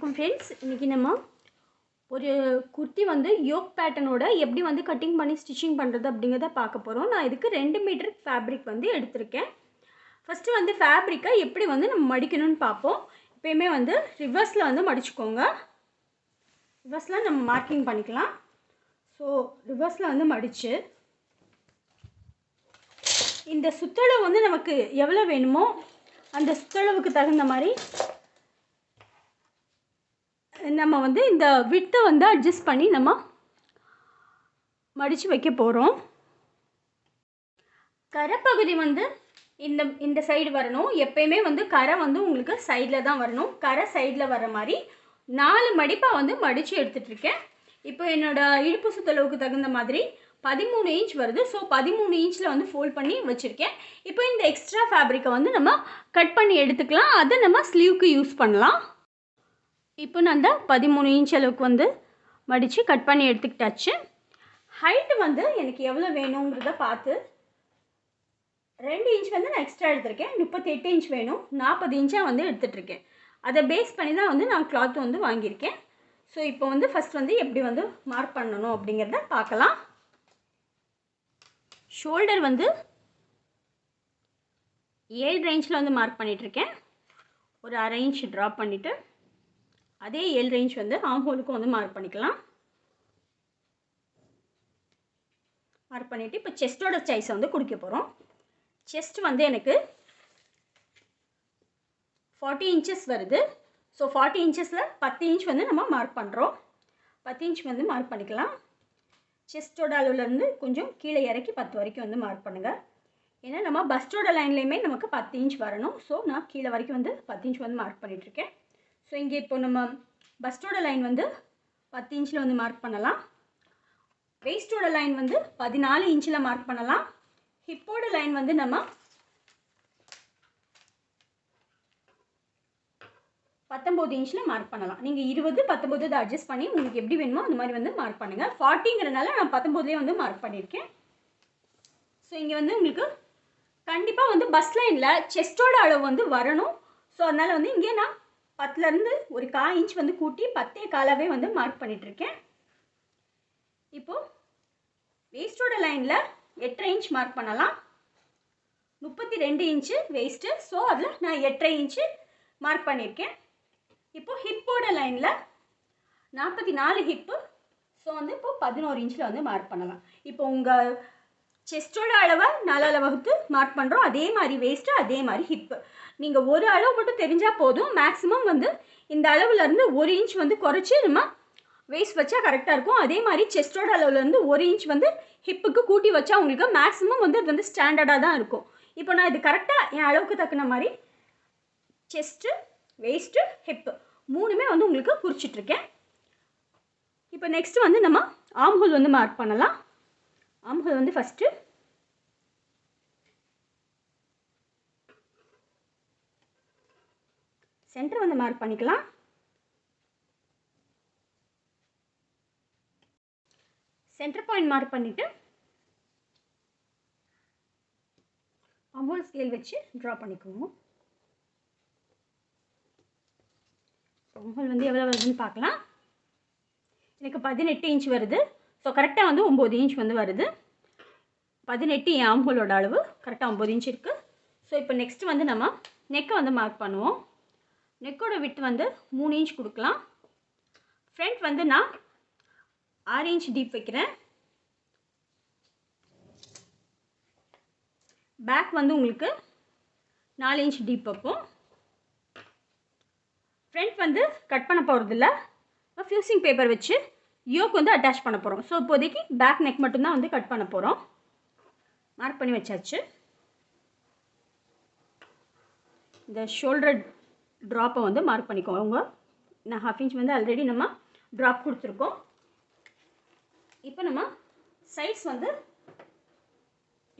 வணக்கம் ஃப்ரெண்ட்ஸ் இன்றைக்கி நம்ம ஒரு குர்த்தி வந்து யோக் பேட்டர்னோட எப்படி வந்து கட்டிங் பண்ணி ஸ்டிச்சிங் பண்ணுறது அப்படிங்கிறத பார்க்க போகிறோம் நான் இதுக்கு ரெண்டு மீட்டர் ஃபேப்ரிக் வந்து எடுத்திருக்கேன். ஃபஸ்ட்டு வந்து ஃபேப்ரிக்கை எப்படி வந்து நம்ம மடிக்கணும்னு பார்ப்போம். எப்பயுமே வந்து ரிவர்ஸில் வந்து மடிச்சுக்கோங்க. ரிவர்ஸில் நம்ம மார்க்கிங் பண்ணிக்கலாம். ஸோ ரிவர்ஸில் வந்து மடித்து இந்த சுத்தளவு வந்து நமக்கு எவ்வளோ வேணுமோ அந்த சுத்தளவுக்கு தகுந்த மாதிரி நம்ம வந்து இந்த விட்டை வந்து அட்ஜஸ்ட் பண்ணி நம்ம மடித்து வைக்க போகிறோம் கரைப்பகுதி வந்து இந்த இந்த சைடு வரணும். எப்பயுமே வந்து கரை வந்து உங்களுக்கு சைடில் தான் வரணும். கரை சைடில் வர மாதிரி நாலு மடிப்பாக வந்து மடித்து எடுத்துகிட்ருக்கேன் இப்போ என்னோடய இடுப்பு சுத்தளவுக்கு தகுந்த மாதிரி பதிமூணு இன்ச் வருது. ஸோ பதிமூணு இன்ச்சில் வந்து ஃபோல்ட் பண்ணி வச்சுருக்கேன். இப்போ இந்த எக்ஸ்ட்ரா ஃபேப்ரிக்கை வந்து நம்ம கட் பண்ணி எடுத்துக்கலாம். அதை நம்ம ஸ்லீவ்க்கு யூஸ் பண்ணலாம். இப்போ நான் அந்த பதிமூணு இன்ச் அளவுக்கு வந்து மடித்து கட் பண்ணி எடுத்துக்கிட்டாச்சு. ஹைட்டு வந்து எனக்கு எவ்வளோ வேணுங்கிறத பார்த்து ரெண்டு இன்ச் வந்து நான் எக்ஸ்ட்ரா எடுத்திருக்கேன். முப்பத்தெட்டு இன்ச் வேணும். நாற்பது இன்ச்சாக வந்து எடுத்துகிட்ருக்கேன் அதை பேஸ் பண்ணி தான் வந்து நான் கிளாத் வந்து வாங்கியிருக்கேன். ஸோ இப்போ வந்து ஃபஸ்ட் வந்து எப்படி வந்து மார்க் பண்ணணும் அப்படிங்கிறத பார்க்கலாம். ஷோல்டர் வந்து ஏழு ரேஞ்சில் வந்து மார்க் பண்ணிகிட்ருக்கேன் ஒரு அரை இன்ச் ட்ராப் பண்ணிவிட்டு அதே ஏழு ரேஞ்ச் வந்து ஆம் ஹோலுக்கும் வந்து மார்க் பண்ணிக்கலாம். மார்க் பண்ணிவிட்டு இப்போ செஸ்ட்டோட சைஸை வந்து குடிக்க போகிறோம் செஸ்ட் வந்து எனக்கு ஃபார்ட்டி இன்ச்சஸ் வருது. ஸோ ஃபார்ட்டி இன்ச்சஸில் பத்து இன்ச் வந்து நம்ம மார்க் பண்ணுறோம் பத்து இன்ச் வந்து மார்க் பண்ணிக்கலாம். செஸ்ட்டோட அளவுலேருந்து கொஞ்சம் கீழே இறக்கி பத்து வரைக்கும் வந்து மார்க் பண்ணுங்கள் ஏன்னா நம்ம பஸ்டோட லைன்லேயுமே நமக்கு பத்து இன்ச் வரணும். ஸோ நான் கீழே வரைக்கும் வந்து பத்து இன்ச் வந்து மார்க் பண்ணிகிட்ருக்கேன் ஸோ இங்கே இப்போ நம்ம பஸ்டோட லைன் வந்து பத்து இன்ச்சில் வந்து மார்க் பண்ணலாம். வேஸ்டோட லைன் வந்து பதினாலு இன்ச்சில் மார்க் பண்ணலாம். ஹிப்போட லைன் வந்து நம்ம பத்தொம்போது இன்ச்சில் மார்க் பண்ணலாம். நீங்கள் இருபது பத்தொம்போது இதை அட்ஜஸ்ட் பண்ணி உங்களுக்கு எப்படி வேணுமோ அந்த மாதிரி வந்து மார்க் பண்ணுங்கள் ஃபார்ட்டிங்கிறனால நான் பத்தொம்போதுலேயே வந்து மார்க் பண்ணியிருக்கேன் ஸோ இங்கே வந்து உங்களுக்கு கண்டிப்பாக வந்து பஸ் லைனில் செஸ்டோட அளவு வந்து வரணும். ஸோ அதனால் வந்து இங்கே நான் பத்துலேருந்து ஒரு கா இன்ச் வந்து கூட்டி பத்தே காலாகவே வந்து மார்க் பண்ணிகிட்ருக்கேன் இப்போது வேஸ்ட்டோட லைனில் எட்டரை இன்ச் மார்க் பண்ணலாம். முப்பத்தி ரெண்டு இன்ச்சு வேஸ்ட்டு ஸோ அதில் நான் எட்டரை இன்ச்சு மார்க் பண்ணியிருக்கேன் இப்போது ஹிப்போட லைனில் நாற்பத்தி நாலு ஹிப்பு ஸோ வந்து இப்போது பதினோரு இன்ச்சில் வந்து மார்க் பண்ணலாம். இப்போ உங்கள் செஸ்டோட அளவை நாலால் வகுத்து மார்க் பண்ணுறோம் அதே மாதிரி வேஸ்ட்டு அதே மாதிரி ஹிப்பு நீங்கள் ஒரு அளவு மட்டும் தெரிஞ்சால் போதும். மேக்ஸிமம் வந்து இந்த அளவுலேருந்து ஒரு இன்ச் வந்து குறைச்சி நம்ம வேஸ்ட் வச்சா கரெக்டாக இருக்கும். அதே மாதிரி செஸ்டோட அளவுலேருந்து ஒரு இன்ச் வந்து ஹிப்புக்கு கூட்டி வச்சா உங்களுக்கு மேக்ஸிமம் வந்து அது வந்து ஸ்டாண்டர்டாக தான் இருக்கும். இப்போ நான் இது கரெக்டாக என் அளவுக்கு தக்குன மாதிரி செஸ்ட்டு வேஸ்ட்டு ஹிப்பு மூணுமே வந்து உங்களுக்கு குறிச்சிட்ருக்கேன் இப்போ நெக்ஸ்ட்டு வந்து நம்ம ஆம்ஹோல் வந்து மார்க் பண்ணலாம். ஆம்ஹோல் வந்து ஃபஸ்ட்டு சென்டர் வந்து மார்க் பண்ணிக்கலாம். சென்டர் பாயிண்ட் மார்க் பண்ணிவிட்டு அமோல் ஸ்கேல் வச்சு ட்ரா பண்ணிக்குவோம். அமௌல் வந்து எவ்வளோ வருதுன்னு பார்க்கலாம். எனக்கு பதினெட்டு இன்ச் வருது. ஸோ கரெக்டாக வந்து ஒம்பது இன்ச் வந்து வருது. பதினெட்டு என் ஆம்ஹோலோட அளவு கரெக்டாக ஒம்பது இன்ச் இருக்குது ஸோ இப்போ நெக்ஸ்ட் வந்து நம்ம நெக்கை வந்து மார்க் பண்ணுவோம். நெக்கோட விட்டு வந்து மூணு இன்ச் கொடுக்கலாம். ஃப்ரண்ட் வந்து நான் ஆறு இன்ச் டீப் வைக்கிறேன். பேக் வந்து உங்களுக்கு நாலு இன்ச் டீப் வைப்போம். ஃப்ரண்ட் வந்து கட் பண்ண போகிறதில்ல ஃபியூசிங் பேப்பர் வச்சு யோக் வந்து அட்டாச் பண்ண போகிறோம் ஸோ இப்போதைக்கு பேக் நெக் மட்டும்தான் வந்து கட் பண்ண போகிறோம் மார்க் பண்ணி வச்சாச்சு. இந்த ஷோல்டர் ட்ராப்பை வந்து மார்க் பண்ணிக்கோங்க. நான் ஹாஃப் இன்ச் வந்து ஆல்ரெடி நம்ம ட்ராப் கொடுத்துருக்கோம். இப்போ நம்ம சைஸ் வந்து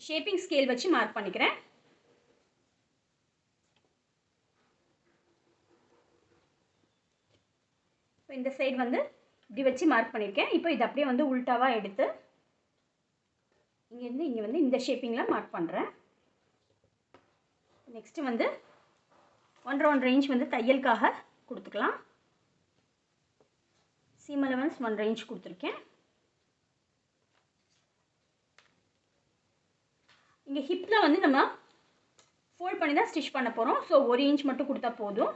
ஷேப்பிங் ஸ்கேல் வச்சு மார்க் பண்ணிக்கிறேன். இப்போ இந்த சைடு வந்து இப்படி வச்சு மார்க் பண்ணியிருக்கேன். இப்போ இது அப்படியே வந்து உல்ட்டாவாக எடுத்து இங்கேருந்து இங்கே வந்து இந்த ஷேப்பிங்கில் மார்க் பண்ணுறேன் நெக்ஸ்ட்டு வந்து ஒன்றரை ஒன்றரை இன்ச் வந்து தையலுக்காக கொடுத்துக்கலாம். சீம் அலவன்ஸ் ஒன்றரை இன்ச் கொடுத்துருக்கேன். இங்கே ஹிப்பில் வந்து நம்ம ஃபோல்ட் பண்ணி தான் ஸ்டிச் பண்ண போகிறோம் ஸோ ஒரு இன்ச் மட்டும் கொடுத்தா போதும்.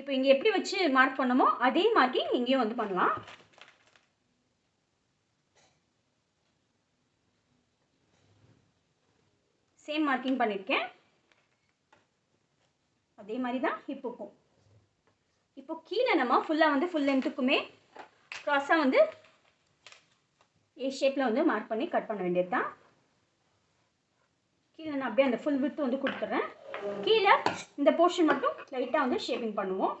இப்போ இங்கே எப்படி வச்சு மார்க் பண்ணமோ அதே மார்க்கிங் இங்கேயும் வந்து பண்ணலாம். சேம் மார்க்கிங் பண்ணியிருக்கேன் அதே மாதிரி தான் இப்போக்கும் இப்போ கீழே நம்ம ஃபுல்லாக வந்து ஃபுல் லென்த்துக்குமே க்ராஸாக வந்து ஏ ஷேப்பில் வந்து மார்க் பண்ணி கட் பண்ண வேண்டியது தான் கீழே நான் அப்படியே அந்த ஃபுல் வித்து வந்து கொடுத்துட்றேன் கீழே இந்த போர்ஷன் மட்டும் லைட்டாக வந்து ஷேப்பிங் பண்ணுவோம்.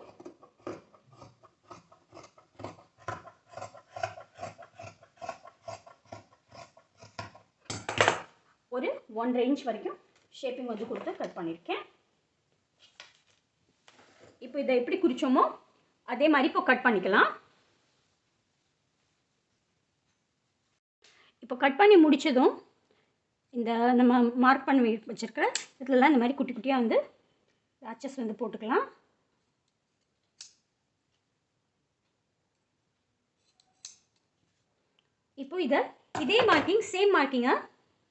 ஒரு ஒன்றரை இன்ச் வரைக்கும் ஷேப்பிங் வந்து கொடுத்து கட் பண்ணியிருக்கேன். இப்போ இதை எப்படி குறித்தோமோ அதே மாதிரி இப்போ கட் பண்ணிக்கலாம். இப்போ கட் பண்ணி முடிச்சதும் இந்த நம்ம மார்க் பண்ணி வச்சுருக்கிற இதுலலாம் இந்த மாதிரி குட்டி குட்டியாக வந்து லாச்சஸ் வந்து போட்டுக்கலாம். இப்போ இதை இதே மார்க்கிங் சேம் மார்க்கிங்காக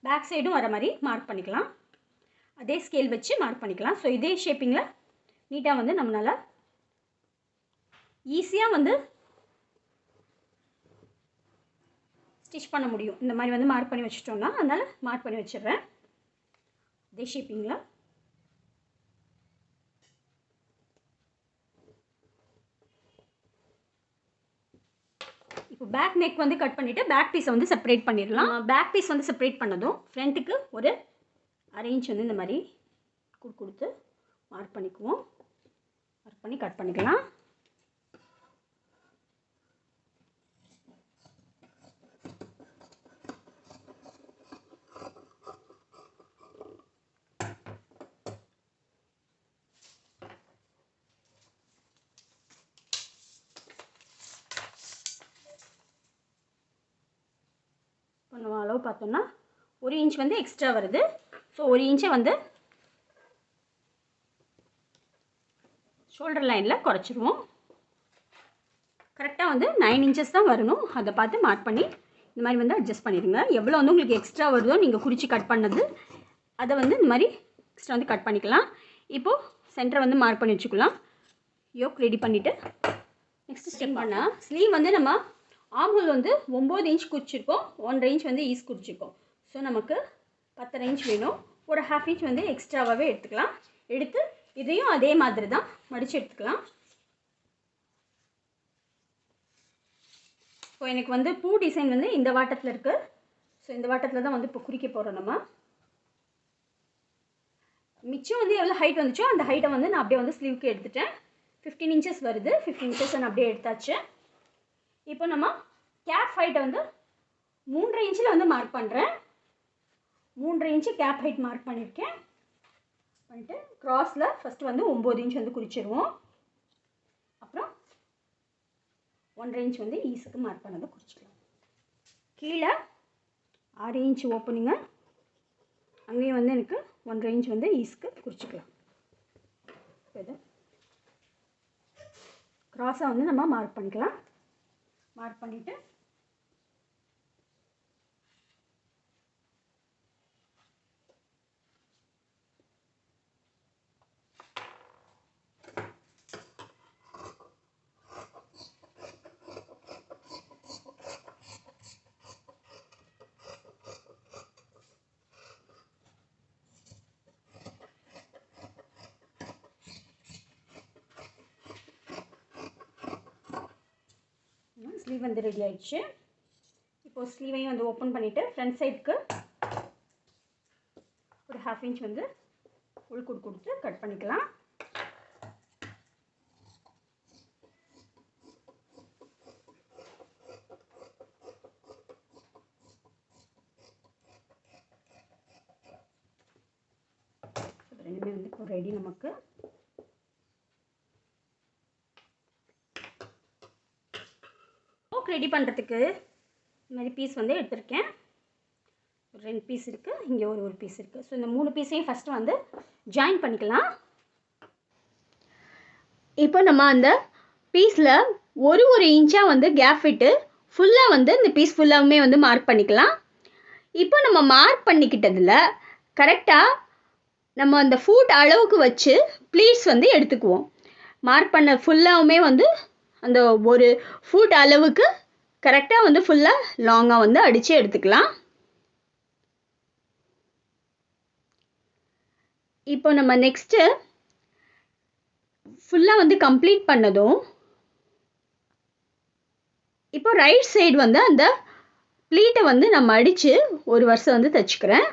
பேக் சைடும் வர மாதிரி மார்க் பண்ணிக்கலாம். அதே ஸ்கேல் வச்சு மார்க் பண்ணிக்கலாம். ஸோ இதே ஷேப்பிங்கில் நீட்டாக வந்து நம்மளால் ஈஸியாக வந்து ஸ்டிச் பண்ண முடியும். இந்த மாதிரி வந்து மார்க் பண்ணி வச்சிட்டோம்னா அதனால் மார்க் பண்ணி வச்சிடுறேன். இதே ஷேப்பிங்கில் இப்போ பேக் நெக் வந்து கட் பண்ணிவிட்டு பேக் பீஸை வந்து செப்பரேட் பண்ணிடலாம். பேக் பீஸ் வந்து செப்பரேட் பண்ணதும் ஃப்ரண்ட்டுக்கு ஒரு அரை இன்ச் வந்து இந்த மாதிரி குடு கொடுத்து மார்க் பண்ணிக்குவோம். மார்க் பண்ணி கட் பண்ணிக்கலாம். பண்ணுவோம் அளவு பார்த்தோம்னா ஒரு இன்ச் வந்து எக்ஸ்ட்ரா வருது. ஸோ ஒரு இன்ச்சை வந்து ஷோல்டர் லைனில் குறைச்சிருவோம். கரெக்டாக வந்து நைன் இன்ச்சஸ் தான் வரணும். அதை பார்த்து மார்க் பண்ணி இந்த மாதிரி வந்து அட்ஜஸ்ட் பண்ணிடுங்க. எவ்வளோ வந்து உங்களுக்கு எக்ஸ்ட்ரா வருதோ நீங்கள் குறித்து கட் பண்ணது அதை வந்து இந்த மாதிரி எக்ஸ்ட்ரா வந்து கட் பண்ணிக்கலாம். இப்போது சென்டரை வந்து மார்க் பண்ணி வச்சுக்கலாம். யோக் ரெடி பண்ணிவிட்டு நெக்ஸ்ட் ஸ்டெப் பண்ணால் ஸ்லீவ் வந்து நம்ம ஆம்ஹோல் வந்து ஒம்பது இன்ச் குறிச்சிருக்கோம் ஒன்றரை இன்ச் வந்து ஈஸ் குறிச்சிருக்கோம் ஸோ நமக்கு பத்தரை இன்ச் வேணும். ஒரு ஹாஃப் இன்ச் வந்து எக்ஸ்ட்ராவாகவே எடுத்துக்கலாம். எடுத்து இதையும் அதே மாதிரி தான் மடித்து எடுத்துக்கலாம். இப்போ எனக்கு வந்து பூ டிசைன் வந்து இந்த வாட்டத்தில் இருக்குது ஸோ இந்த வாட்டத்தில் தான் வந்து இப்போ குறிக்க போகிறோம் நம்ம. மிச்சம் வந்து எவ்வளோ ஹைட் வந்துச்சோ அந்த ஹைட்டை வந்து நான் அப்படியே வந்து ஸ்லீவ்க்கு எடுத்துட்டேன். ஃபிஃப்டீன் இன்ச்சஸ் வருது. ஃபிஃப்டீன் இன்ச்சஸ் நான் அப்படியே எடுத்தாச்சு. இப்போ நம்ம கேப் ஹைட்டை வந்து மூன்றரை இன்ச்சில் வந்து மார்க் பண்ணுறேன் மூன்றரை இன்ச்சு கேப் ஹைட் மார்க் பண்ணியிருக்கேன் பண்ணிட்டு க்ராஸில் ஃபஸ்ட்டு வந்து ஒம்பது இன்ச் வந்து குறிச்சிடுவோம் அப்புறம் ஒன்றரை இன்ச் வந்து ஈஸுக்கு மார்க் பண்ணதை குறிச்சிக்கலாம் கீழே ஆறு இன்ச் ஓப்பனிங்க அங்கேயும் வந்து எனக்கு ஒன்றரை இன்ச் வந்து ஈஸுக்கு குறிச்சிக்கலாம். இது க்ராஸாக வந்து நம்ம மார்க் பண்ணிக்கலாம். மார்க் பண்ணிவிட்டு ஸ்லீவ் வந்து ரெடி ஆயிடுச்சு. இப்போது ஸ்லீவையும் வந்து ஓப்பன் பண்ணிவிட்டு ஃப்ரண்ட் சைடுக்கு ஒரு ஹாஃப் இன்ச் வந்து உள்குடு கொடுத்து கட் பண்ணிக்கலாம். ரெண்டுமே வந்து இப்போ ரெடி நமக்கு. ஃப்ராக் ரெடி பண்ணுறதுக்கு இந்த மாதிரி பீஸ் வந்து எடுத்திருக்கேன். ஒரு ரெண்டு பீஸ் இருக்குது இங்கே ஒரு ஒரு பீஸ் இருக்குது ஸோ இந்த மூணு பீஸையும் ஃபஸ்ட்டு வந்து ஜாயின் பண்ணிக்கலாம். இப்போ நம்ம அந்த பீஸில் ஒரு ஒரு இன்ச்சாக வந்து கேப் விட்டு ஃபுல்லாக வந்து இந்த பீஸ் ஃபுல்லாகவுமே வந்து மார்க் பண்ணிக்கலாம். இப்போ நம்ம மார்க் பண்ணிக்கிட்டதில் கரெக்டாக நம்ம அந்த ஃபுட் அளவுக்கு வச்சு ப்ளீட்ஸ் வந்து எடுத்துக்குவோம். மார்க் பண்ண ஃபுல்லாகவுமே வந்து அந்த ஒரு ஃபுட் அளவுக்கு கரெக்டாக வந்து ஃபுல்லாக லாங்காக வந்து அடித்து எடுத்துக்கலாம். இப்போ நம்ம நெக்ஸ்ட்டு ஃபுல்லாக வந்து கம்ப்ளீட் பண்ணதும் இப்போ ரைட் சைடு வந்து அந்த ப்ளீட்டை வந்து நம்ம அடித்து ஒரு வருஷம் வந்து தைச்சிக்கிறேன்.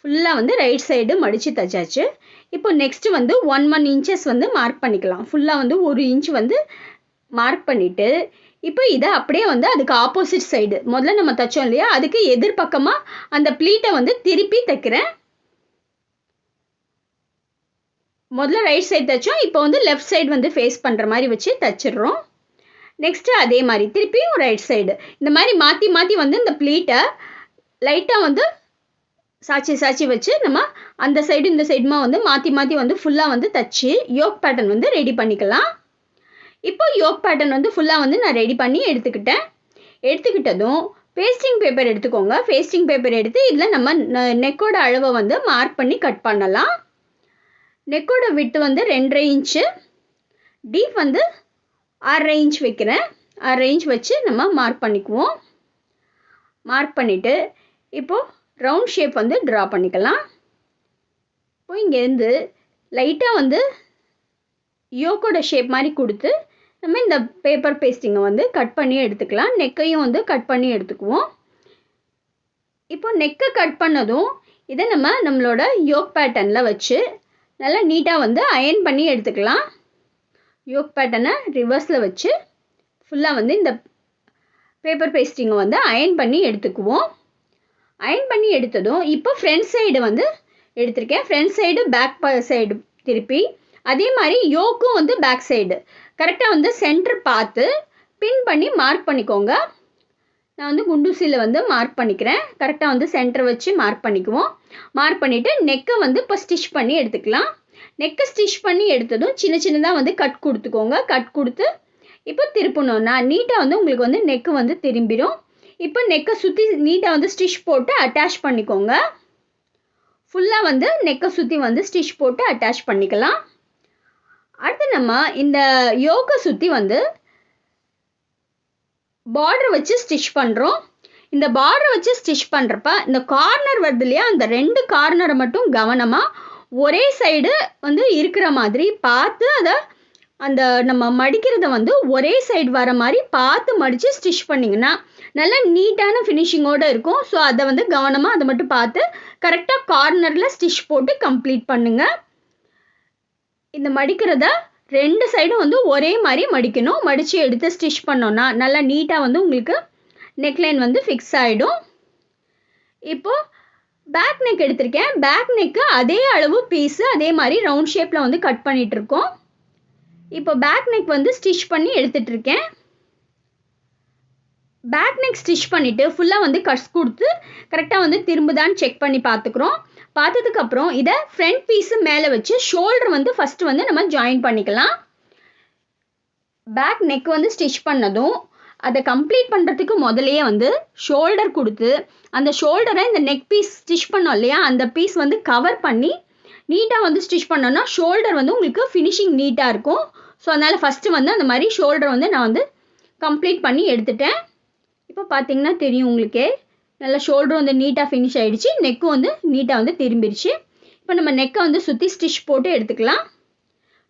ஃபுல்லாக வந்து ரைட் சைடு மடித்து தைச்சாச்சு. இப்போ நெக்ஸ்ட்டு வந்து ஒன் ஒன் இன்ச்சஸ் வந்து மார்க் பண்ணிக்கலாம். ஃபுல்லாக வந்து ஒரு இன்ச் வந்து மார்க் பண்ணிவிட்டு இப்போ இதை அப்படியே வந்து அதுக்கு ஆப்போசிட் சைடு முதல்ல நம்ம தைச்சோம் இல்லையா? அதுக்கு எதிர்பக்கமாக அந்த ப்ளீட்டை வந்து திருப்பி தைக்கிறேன். முதல்ல ரைட் சைடு தைச்சோம் இப்போ வந்து லெஃப்ட் சைடு வந்து ஃபேஸ் பண்ணுற மாதிரி வச்சு தைச்சிடுறோம். நெக்ஸ்ட்டு அதே மாதிரி திருப்பியும் ரைட் சைடு இந்த மாதிரி மாற்றி மாற்றி வந்து இந்த ப்ளீட்டை லைட்டாக வந்து சாச்சி சாச்சி வச்சு நம்ம அந்த சைடு இந்த சைடுமா வந்து மாற்றி மாற்றி வந்து ஃபுல்லாக வந்து தச்சு யோக் பேட்டர்ன் வந்து ரெடி பண்ணிக்கலாம். இப்போ யோக் பேட்டர்ன் வந்து ஃபுல்லாக வந்து நான் ரெடி பண்ணி எடுத்துக்கிட்டேன். எடுத்துக்கிட்டதும் பேஸ்டிங் பேப்பர் எடுத்துக்கோங்க. பேஸ்டிங் பேப்பர் எடுத்து இதில் நம்ம நெக்கோட அளவை வந்து மார்க் பண்ணி கட் பண்ணலாம். நெக்கோட விட்டு வந்து ரெண்டரை இன்ச்சு டீப் வந்து ஆறரை இன்ச் வைக்கிறேன். ஆறரை இன்ச் வச்சு நம்ம மார்க் பண்ணிக்குவோம். மார்க் பண்ணிவிட்டு இப்போது ரவுண்ட் ஷேப் வந்து ட்ரா பண்ணிக்கலாம். இப்போ இங்கேருந்து லைட்டாக வந்து யோக்கோட ஷேப் மாதிரி கொடுத்து நம்ம இந்த பேப்பர் பேஸ்டிங்கை வந்து கட் பண்ணி எடுத்துக்கலாம். நெக்கையும் வந்து கட் பண்ணி எடுத்துக்குவோம். இப்போ நெக்கை கட் பண்ணதும் இதை நம்ம நம்மளோட யோக் பேட்டர்னில் வச்சு நல்லா நீட்டாக வந்து அயன் பண்ணி எடுத்துக்கலாம். யோக் பேட்டர்னை ரிவர்ஸில் வச்சு ஃபுல்லாக வந்து இந்த பேப்பர் பேஸ்டிங்கை வந்து அயன் பண்ணி எடுத்துக்குவோம். அயன் பண்ணி எடுத்ததும் இப்போ ஃப்ரண்ட் சைடு வந்து எடுத்திருக்கேன். ஃப்ரண்ட் சைடு பேக் சைடு திருப்பி. அதே மாதிரி யோக்கும் வந்து பேக் சைடு கரெக்டாக வந்து சென்டர் பார்த்து பின் பண்ணி மார்க் பண்ணிக்கோங்க. நான் வந்து குண்டூசியில் வந்து மார்க் பண்ணிக்கிறேன். கரெக்டாக வந்து சென்டர் வச்சு மார்க் பண்ணிக்குவோம். மார்க் பண்ணிவிட்டு நெக்கை வந்து இப்போ ஸ்டிச் பண்ணி எடுத்துக்கலாம். நெக்கை ஸ்டிச் பண்ணி எடுத்ததும் சின்ன சின்னதாக வந்து கட் கொடுத்துக்கோங்க. கட் கொடுத்து இப்போ திருப்பணும். நான் நீட்டாக வந்து உங்களுக்கு வந்து நெக்கு வந்து திரும்பிடும். இப்போ நெக்கை சுற்றி நீட்டாக வந்து ஸ்டிச் போட்டு அட்டாச் பண்ணிக்கோங்க. ஃபுல்லாக வந்து நெக்கை சுற்றி வந்து ஸ்டிச் போட்டு அட்டாச் பண்ணிக்கலாம். அடுத்து நம்ம இந்த யோக்கை சுற்றி வந்து பார்டர் வச்சு ஸ்டிச் பண்ணுறோம் இந்த பார்டர் வச்சு ஸ்டிச் பண்ணுறப்ப இந்த கார்னர் வருது இல்லையா? அந்த ரெண்டு கார்னரை மட்டும் கவனமாக ஒரே சைடு வந்து இருக்கிற மாதிரி பார்த்து அதை அந்த நம்ம மடிக்கிறத வந்து ஒரே சைடு வர மாதிரி பார்த்து மடித்து ஸ்டிச் பண்ணிங்கன்னா நல்லா நீட்டான ஃபினிஷிங்கோடு இருக்கும். ஸோ அதை வந்து கவனமாக அதை மட்டும் பார்த்து கரெக்டாக கார்னரில் ஸ்டிச் போட்டு கம்ப்ளீட் பண்ணுங்கள் இந்த மடிக்கிறத ரெண்டு சைடும் வந்து ஒரே மாதிரி மடிக்கணும். மடித்து எடுத்து ஸ்டிச் பண்ணோன்னா நல்லா நீட்டாக வந்து உங்களுக்கு நெக்லைன் வந்து ஃபிக்ஸ் ஆகிடும் இப்போது பேக் நெக் எடுத்திருக்கேன். பேக் நெக்கு அதே அளவு பீஸு அதே மாதிரி ரவுண்ட் ஷேப்பில் வந்து கட் பண்ணிகிட்ருக்கோம் இப்போ பேக் நெக் வந்து ஸ்டிச் பண்ணி எடுத்துகிட்டு இருக்கேன். பேக் நெக் ஸ்டிச் பண்ணிவிட்டு ஃபுல்லாக வந்து கட்ஸ் கொடுத்து கரெக்டாக வந்து திரும்புதான்னு செக் பண்ணி பார்த்துக்குறோம். பார்த்ததுக்கப்புறம் இதை ஃப்ரண்ட் பீஸு மேலே வச்சு ஷோல்டர் வந்து ஃபஸ்ட்டு வந்து நம்ம ஜாயின் பண்ணிக்கலாம். பேக் நெக் வந்து ஸ்டிச் பண்ணதும் அதை கம்ப்ளீட் பண்ணுறதுக்கு முதலையே வந்து ஷோல்டர் கொடுத்து அந்த ஷோல்டரை இந்த நெக் பீஸ் ஸ்டிச் பண்ணோம் இல்லையா? அந்த பீஸ் வந்து கவர் பண்ணி நீட்டாக வந்து ஸ்டிச் பண்ணோன்னா ஷோல்டர் வந்து உங்களுக்கு ஃபினிஷிங் நீட்டாக இருக்கும். ஸோ அதனால் ஃபஸ்ட்டு வந்து அந்த மாதிரி ஷோல்டர் வந்து நான் வந்து கம்ப்ளீட் பண்ணி எடுத்துட்டேன். இப்போ பார்த்தீங்கன்னா தெரியும் உங்களுக்கே. நல்லா ஷோல்டர் வந்து நீட்டாக ஃபினிஷ் ஆகிடுச்சு நெக்கும் வந்து நீட்டாக வந்து திரும்பிடுச்சு இப்போ நம்ம நெக்கை வந்து சுற்றி ஸ்டிச் போட்டு எடுத்துக்கலாம்.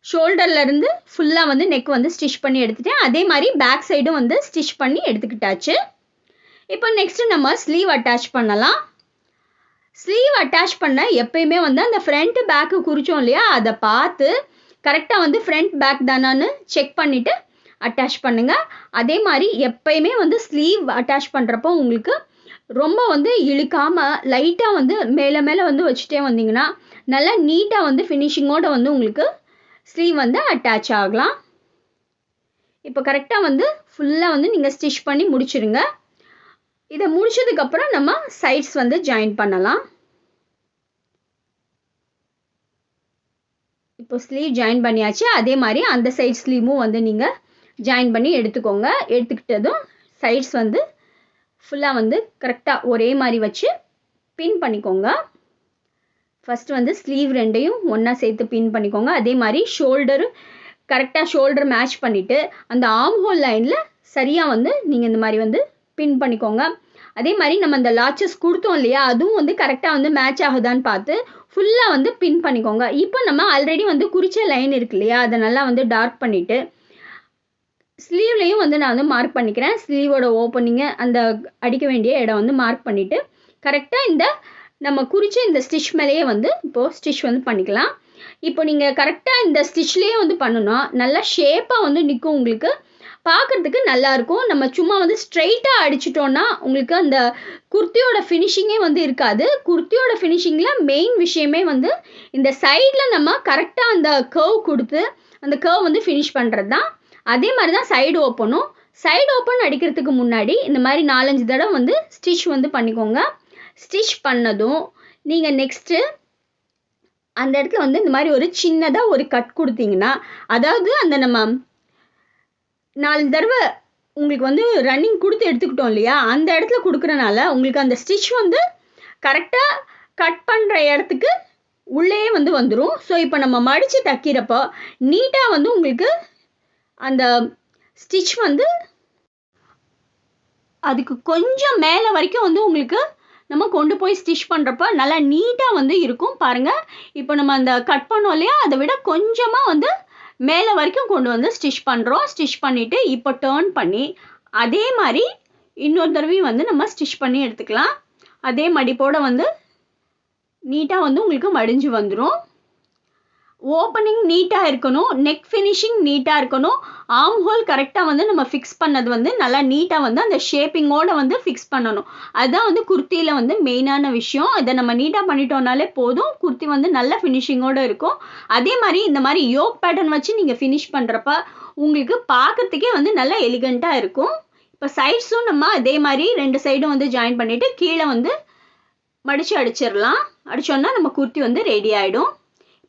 ஷோல்டர்லேருந்து ஃபுல்லாக வந்து நெக் வந்து ஸ்டிச் பண்ணி எடுத்துட்டேன் அதே மாதிரி பேக் சைடும் வந்து ஸ்டிச் பண்ணி எடுத்துக்கிட்டாச்சு. இப்போ நெக்ஸ்ட்டு நம்ம ஸ்லீவ் அட்டாச் பண்ணலாம். ஸ்லீவ் அட்டாச் பண்ண எப்பயுமே வந்து அந்த ஃப்ரண்ட்டு பேக்கு குறித்தோம் இல்லையா? அதை பார்த்து கரெக்டாக வந்து ஃப்ரண்ட் பேக் தானான்னு செக் பண்ணிவிட்டு அட்டாச் பண்ணுங்கள் அதே மாதிரி எப்பயுமே வந்து ஸ்லீவ் அட்டாச் பண்ணுறப்போ உங்களுக்கு ரொம்ப வந்து இழுக்காமல் லைட்டாக வந்து மேலே மேலே வந்து வச்சுட்டே வந்தீங்கன்னா நல்லா நீட்டாக வந்து ஃபினிஷிங்கோடு வந்து உங்களுக்கு ஸ்லீவ் வந்து அட்டாச் ஆகலாம். இப்போ கரெக்டாக வந்து ஃபுல்லாக வந்து நீங்கள் ஸ்டிச் பண்ணி முடிச்சிருங்க. இதை முடிச்சதுக்கப்புறம் நம்ம சைட்ஸ் வந்து ஜாயின் பண்ணலாம். இப்போ ஸ்லீவ் ஜாயின் பண்ணியாச்சு. அதே மாதிரி அந்த சைட் ஸ்லீவும் வந்து நீங்கள் ஜாயின் பண்ணி எடுத்துக்கோங்க. எடுத்துக்கிட்டதும் சைட்ஸ் வந்து ஃபுல்லாக வந்து கரெக்டாக ஒரே மாதிரி வச்சு பின் பண்ணிக்கோங்க. ஃபஸ்ட்டு வந்து ஸ்லீவ் ரெண்டையும் ஒன்றா சேர்த்து பின் பண்ணிக்கோங்க. அதே மாதிரி ஷோல்டரு கரெக்டாக ஷோல்டர் மேட்ச் பண்ணிவிட்டு அந்த ஆம் ஹோல் லைனில் சரியாக வந்து நீங்கள் இந்த மாதிரி வந்து பின் பண்ணிக்கோங்க. அதே மாதிரி நம்ம அந்த லாச்சஸ் கொடுத்தோம் இல்லையா அதுவும் வந்து கரெக்டாக வந்து மேட்ச் ஆகுதான்னு பார்த்து ஃபுல்லாக வந்து பின் பண்ணிக்கோங்க. இப்போ நம்ம ஆல்ரெடி வந்து குறிச்ச லைன் இருக்கு இல்லையா அதை நல்லா வந்து டார்க் பண்ணிவிட்டு ஸ்லீவ்லேயும் வந்து நான் வந்து மார்க் பண்ணிக்கிறேன். ஸ்லீவோட ஓப்பனிங்கை அந்த அடிக்க வேண்டிய இடம் வந்து மார்க் பண்ணிவிட்டு கரெக்டாக இந்த நம்ம குறித்த இந்த ஸ்டிச் மேலேயே வந்து இப்போது ஸ்டிச் வந்து பண்ணிக்கலாம். இப்போ நீங்கள் கரெக்டாக இந்த ஸ்டிச்லேயே வந்து பண்ணணும் நல்லா ஷேப்பாக வந்து நிற்கும் உங்களுக்கு. பார்க்குறதுக்கு நல்லாயிருக்கும். நம்ம சும்மா வந்து ஸ்ட்ரைட்டாக அடிச்சிட்டோன்னா உங்களுக்கு அந்த குர்த்தியோட ஃபினிஷிங்கே வந்து இருக்காது. குர்த்தியோட ஃபினிஷிங்கில் மெயின் விஷயமே வந்து இந்த சைடில் நம்ம கரெக்டாக அந்த கர்வ் கொடுத்து அந்த கர்வ் வந்து ஃபினிஷ் பண்ணுறது தான் அதே மாதிரி தான் சைடு ஓப்பனும் சைடு ஓப்பன் அடிக்கிறதுக்கு முன்னாடி இந்த மாதிரி நாலஞ்சு தடவை வந்து ஸ்டிச் வந்து பண்ணிக்கோங்க. ஸ்டிச் பண்ணதும் நீங்கள் நெக்ஸ்ட்டு அந்த இடத்துல வந்து இந்த மாதிரி ஒரு சின்னதாக ஒரு கட் கொடுத்தீங்கன்னா அதாவது அந்த நம்ம நாலு தடவை உங்களுக்கு வந்து ரன்னிங் கொடுத்து எடுத்துக்கிட்டோம் இல்லையா? அந்த இடத்துல கொடுக்குறனால உங்களுக்கு அந்த ஸ்டிச் வந்து கரெக்டாக கட் பண்ணுற இடத்துக்கு உள்ளே வந்து வந்துடும் ஸோ இப்போ நம்ம மடித்து தைக்கிறப்போ நீட்டாக வந்து உங்களுக்கு அந்த ஸ்டிச் வந்து அதுக்கு கொஞ்சம் மேலே வரைக்கும் வந்து உங்களுக்கு நம்ம கொண்டு போய் ஸ்டிச் பண்ணுறப்ப நல்லா நீட்டாக வந்து இருக்கும். பாருங்கள் இப்போ நம்ம அந்த கட் பண்ணோம் இல்லையா? அதை விட கொஞ்சமாக வந்து மேலே வரைக்கும் கொண்டு வந்து ஸ்டிச் பண்ணுறோம் ஸ்டிச் பண்ணிவிட்டு இப்போ டேர்ன் பண்ணி அதே மாதிரி இன்னொரு தடவையும் வந்து நம்ம ஸ்டிச் பண்ணி எடுத்துக்கலாம். அதே மடிப்போடு வந்து நீட்டாக வந்து உங்களுக்கு மடிஞ்சு வந்துடும் ஓப்பனிங் நீட்டாக இருக்கணும் நெக் ஃபினிஷிங் நீட்டாக இருக்கணும். ஆம் ஹோல் கரெக்டாக வந்து நம்ம ஃபிக்ஸ் பண்ணது வந்து நல்லா நீட்டாக வந்து அந்த ஷேப்பிங்கோடு வந்து ஃபிக்ஸ் பண்ணணும். அதுதான் வந்து குர்த்தியில் வந்து மெயினான விஷயம். இதை நம்ம நீட்டாக பண்ணிட்டோம்னாலே போதும். குர்த்தி வந்து நல்ல ஃபினிஷிங்கோடு இருக்கும். அதே மாதிரி இந்த மாதிரி யோக் பேட்டர்ன் வச்சு நீங்கள் ஃபினிஷ் பண்ணுறப்ப உங்களுக்கு பார்க்கறதுக்கே வந்து நல்லா எலிகண்ட்டாக இருக்கும். இப்போ சைட்ஸும் நம்ம அதே மாதிரி ரெண்டு சைடும் வந்து ஜாயின் பண்ணிவிட்டு கீழே வந்து மடித்து அடிச்சிடலாம். அடித்தோன்னா நம்ம குர்த்தி வந்து ரெடி ஆகிடும்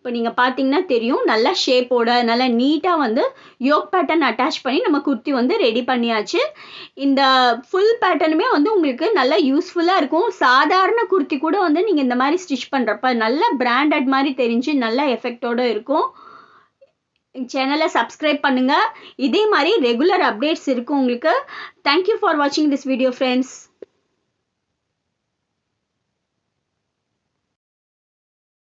இப்போ நீங்கள் பார்த்தீங்கன்னா தெரியும் நல்லா ஷேப்போட நல்லா நீட்டாக வந்து யோக் பேட்டர்ன் அட்டாச் பண்ணி நம்ம குர்த்தி வந்து ரெடி பண்ணியாச்சு. இந்த ஃபுல் பேட்டர்னுமே வந்து உங்களுக்கு நல்லா யூஸ்ஃபுல்லாக இருக்கும். சாதாரண குர்த்தி கூட வந்து நீங்கள் இந்த மாதிரி ஸ்டிச் பண்ணுறப்ப நல்ல பிராண்டட் மாதிரி தெரிஞ்சு நல்ல எஃபெக்டோடு இருக்கும். சேனலை சப்ஸ்கிரைப் பண்ணுங்கள் இதே மாதிரி ரெகுலர் அப்டேட்ஸ் இருக்கும் உங்களுக்கு. தேங்க்யூ ஃபார் வாட்சிங் திஸ் வீடியோ ஃப்ரெண்ட்ஸ்